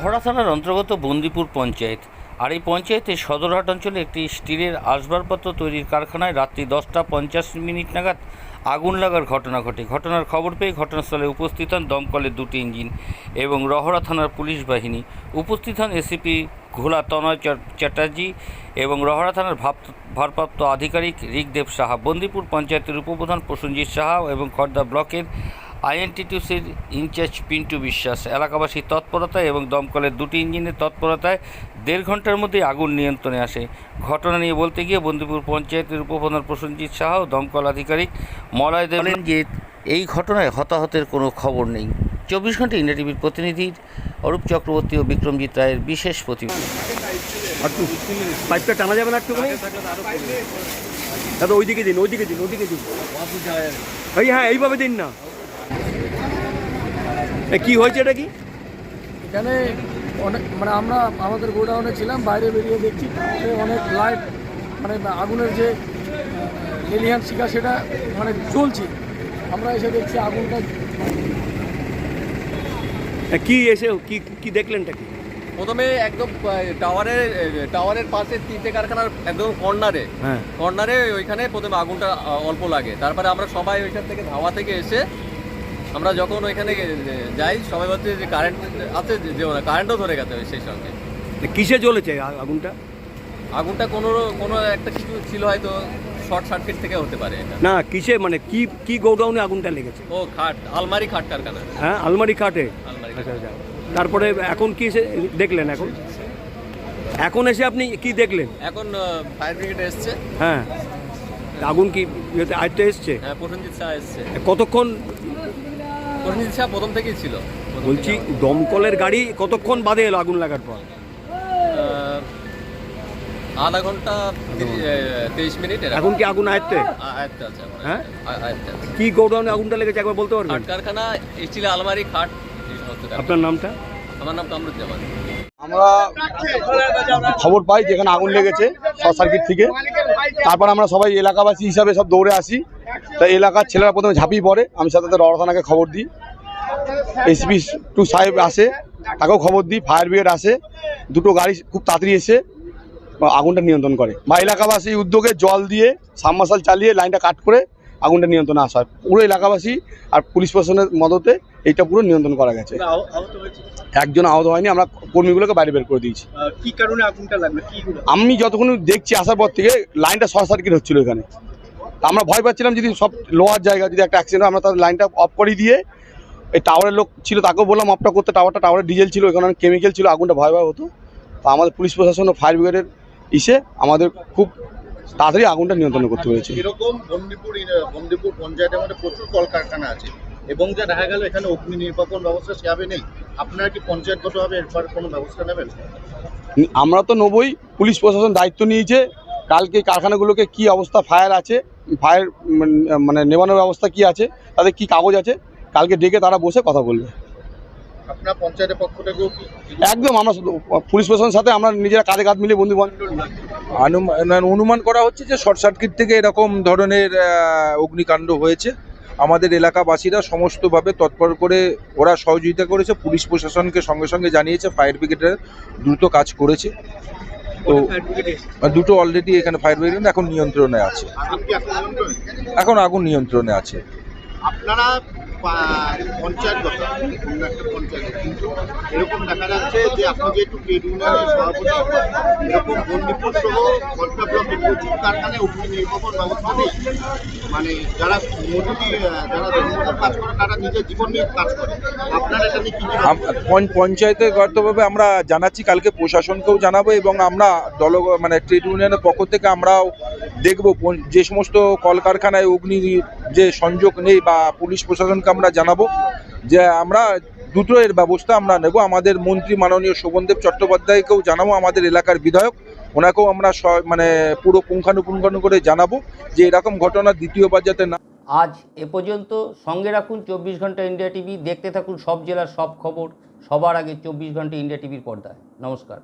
রহড়া থানার অন্তর্গত বন্দিপুর পঞ্চায়েত। আর এই পঞ্চায়েতের সদরহাট অঞ্চলে একটি স্টিলের আসবাবপত্র তৈরির কারখানায় রাত্রি দশটা পঞ্চাশ মিনিট নাগাদ আগুন লাগার ঘটনা ঘটে। ঘটনার খবর পেয়ে ঘটনাস্থলে উপস্থিত হন দমকলের দুটি ইঞ্জিন এবং রহড়া থানার পুলিশ বাহিনী। উপস্থিত হন এসিপি ঘোলা তনয় চ্যাট- চ্যাটার্জি এবং রহড়া থানার ভারপ্রাপ্ত আধিকারিক ঋগদেব সাহা। বন্দিপুর পঞ্চায়েতের উপপ্রধান প্রসেনজিৎ সাহা এবং খর্দা ব্লকের আইএনটিটিউসির ইনচার্জ পিন্টু বিশ্বাস। এলাকাবাসীর তৎপরতায় এবং দমকলের দুটি ইঞ্জিনের তৎপরতায় দেড় ঘণ্টার মধ্যে আগুন নিয়ন্ত্রণে আসে। ঘটনা নিয়ে বলতে গিয়ে বন্দিপুর পঞ্চায়েতের উপপ্রধান প্রসেনজিৎ সাহা ও দমকল আধিকারিক মলয় দেব যে এই ঘটনায় হতাহতের কোনো খবর নেই। চব্বিশ ঘণ্টা ইন্ডিয়া টিভির প্রতিনিধির অরূপ চক্রবর্তী ও বিক্রমজিৎ রায়ের বিশেষ প্রতিবেদন। পাইপটা টানা যাবে না একটুখানি? দাদা ওইদিকে দিন ওইদিকে দিন ওইদিকে দিন। এই হ্যাঁ এইভাবে দিন না। কি হয়েছে এটা কি? এখানে অনেক মানে আমরা আমাদের গোডাউনে ছিলাম বাইরে বেরিয়ে দেখছি অনেক লাইট মানে আগুনের যে লেলিহান শিকা সেটা মানে চলছে আমরা এসে দেখছি আগুনটা এ, কি এসে কি কি দেখলেনটা কি? প্রথমে একদম টাওয়ারের টাওয়ারের পাশে তিনটে কারখানার একদম কর্নারে। হ্যাঁ। কর্নারে ওইখানে প্রথমে আগুনটা অল্প লাগে। তারপরে আমরা সবাই ওইখান থেকে ধাওয়া থেকে এসে আমরা যখন ওইখানে যাই সবাই বলছে যে কারেন্ট আছে যে- যেও না কারেন্টও ধরে গেছে সেই সঙ্গে। কিসে জ্বলেছে আগুনটা? আগুনটা কোনো কোনো একটা কিছু ছিল হয়তো শর্ট সার্কিট থেকে হতে পারে না কিসে মানে কি কি গোডাউনে আগুনটা লেগেছে? ও খাট আলমারি খাট কারখানা। হ্যাঁ আলমারি আলমারি আচ্ছা আচ্ছা। তারপরে এখন কি এসে দেখলেন এখন? এখন এসে আপনি কি দেখলেন? এখন ফায়ার ব্রিগেড এসছে। হ্যাঁ। আগুন কি ইয়েতে আয়ত্তে এসছে? হ্যাঁ প্রসেনজিৎ শাহ এসছে। কতক্ষণ? প্রসেনজিৎ শাহ প্রথম থেকেই ছিল। বলছি দমকলের গাড়ি কতক্ষণ বাদে এলো আগুন লাগার পর? আধা ঘণ্টা তিরিশ- তেইশ মিনিট এখন কি আগুন আয়ত্তে? আয়ত্তে আছে হ্যাঁ? আয়ত্তে কি গোডাউনে আগুনটা লেগেছে একবার বলতে পারবেন? কারখানা স্টিল আলমারি খাট। আপনার নামটা? আমার নাম কামরুজ্জামান। আমরা খবর পাই যেখানে আগুন লেগেছে শর্ট সার্কিট থেকে। তারপর আমরা সবাই এলাকাবাসী হিসাবে সব দৌড়ে আসি। তাই এলাকার ছেলেরা প্রথমে ঝাঁপিয়ে পড়ে। আমি সাথে সাথে রড়থানাকে খবর দিই। এসপি টু সাহেব আসে, তাকেও খবর দিই। ফায়ার ব্রিগেড আসে। দুটো গাড়ি খুব তাড়াতাড়ি এসে আগুনটা নিয়ন্ত্রণ করে। বা এলাকাবাসী উদ্যোগে জল দিয়ে সাবমার্শাল চালিয়ে লাইনটা কাট করে আগুনটা নিয়ন্ত্রণে আসা হয় পুরো এলাকাবাসী আর পুলিশ প্রশাসনের মদতে এইটা পুরো নিয়ন্ত্রণ করা গেছে। একজন আহত হয়নি আমরা কর্মীগুলোকে বাইরে বের করে দিয়েছি। কি কারণে আগুনটা লাগল? আমি যতক্ষণ দেখছি আসার পর থেকে লাইনটা শর্ট সার্কিট হচ্ছিল এখানে। তা আমরা ভয় পাচ্ছিলাম যদি সব লোয়ার জায়গা যদি একটা অ্যাক্সিডেন্ট আমরা তার লাইনটা অফ করে দিয়ে এই টাওয়ারের লোক ছিল তাকেও বললাম অফটা করতে। টাওয়ারটা টাওয়ারে ডিজেল ছিল এখানে কেমিক্যাল ছিল আগুনটা ভয় ভয় হতো। তা আমাদের পুলিশ প্রশাসন ও ফায়ার ব্রিগেডের ইসে আমাদের খুব তাড়াতাড়ি আগুনটা নিয়ন্ত্রণ করতে পেরেছে এরকম বন্দিপুর ইন- বন্দিপুর পঞ্চায়েতের মধ্যে প্রচুর কলকারখানা আছে এবং যা দেখা গেল এখানে অগ্নি নির্বাপন ব্যবস্থা সেভাবে নেই। আপনারা কি পঞ্চায়েতগতভাবে এরপর কোনো ব্যবস্থা নেবেন? আমরা তো নেবই পুলিশ প্রশাসন দায়িত্ব নিয়েছে। কালকে কারখানাগুলোকে কি অবস্থা ফায়ার আছে? ফায়ার মানে নেবানোর ব্যবস্থা কি আছে? তাদের কি কাগজ আছে? কালকে ডেকে তারা বসে কথা বলবে। আপনার পঞ্চায়েতের পক্ষ থেকেও একদম আমরা শুধু পুলিশ প্রশাসনের সাথে আমরা নিজেরা কাঁধে কাঁধ মিলিয়ে বন্ধু বান্ধব অনুমান করা হচ্ছে যে শর্ট সার্কিট থেকে এরকম ধরনের অগ্নিকাণ্ড হয়েছে। আমাদের এলাকাবাসীরা সমস্তভাবে তৎপর করে ওরা সহযোগিতা করেছে। পুলিশ প্রশাসনকে সঙ্গে সঙ্গে জানিয়েছে ফায়ার ব্রিগেডের দ্রুত কাজ করেছে। তো দুটো অলরেডি এখানে ফায়ার ব্রিগেড এখন নিয়ন্ত্রণে আছে। এখন আগুন নিয়ন্ত্রণে আছে। আপনারা পঞ্চায়েতগত অন্য একটা পঞ্চায়েত কিন্তু এরকম দেখা যাচ্ছে যে আপনি যেহেতু ট্রেড ইউনিয়নের সভাপতি, এরকম বন্দিপুর সহ প্রচুর কারখানায় অগ্নি ব্যবস্থা নেই মানে যারা যারা কাজ করে, তারা নিজের জীবন নিয়ে কাজ করে। পঞ্চায়েতে আমরা জানাচ্ছি, কালকে প্রশাসনকেও জানাব এবং আমরা দল মানে ট্রেড ইউনিয়নের পক্ষ থেকে আমরাও দেখব যে সমস্ত কলকারখানায় অগ্নি যে সংযোগ নেই বা পুলিশ প্রশাসনকে আমরা জানাব, যে আমরা দুটো এর ব্যবস্থা আমরা নেব। আমাদের মন্ত্রী মাননীয় শোভনদেব চট্টোপাধ্যায়কেও জানাব, আমাদের এলাকার বিধায়ক। ওনাকেও আমরা মানে পুরো পুঙ্খানুপুঙ্খানু করে জানাব যে এরকম ঘটনা দ্বিতীয়বার যাতে না আজ এ পর্যন্ত সঙ্গে রাখুন চব্বিশ ঘণ্টা ইন্ডিয়া টিভি, দেখতে থাকুন সব জেলার সব খবর সবার আগে চব্বিশ ঘণ্টা ইন্ডিয়া টিভির পর্দায়। নমস্কার।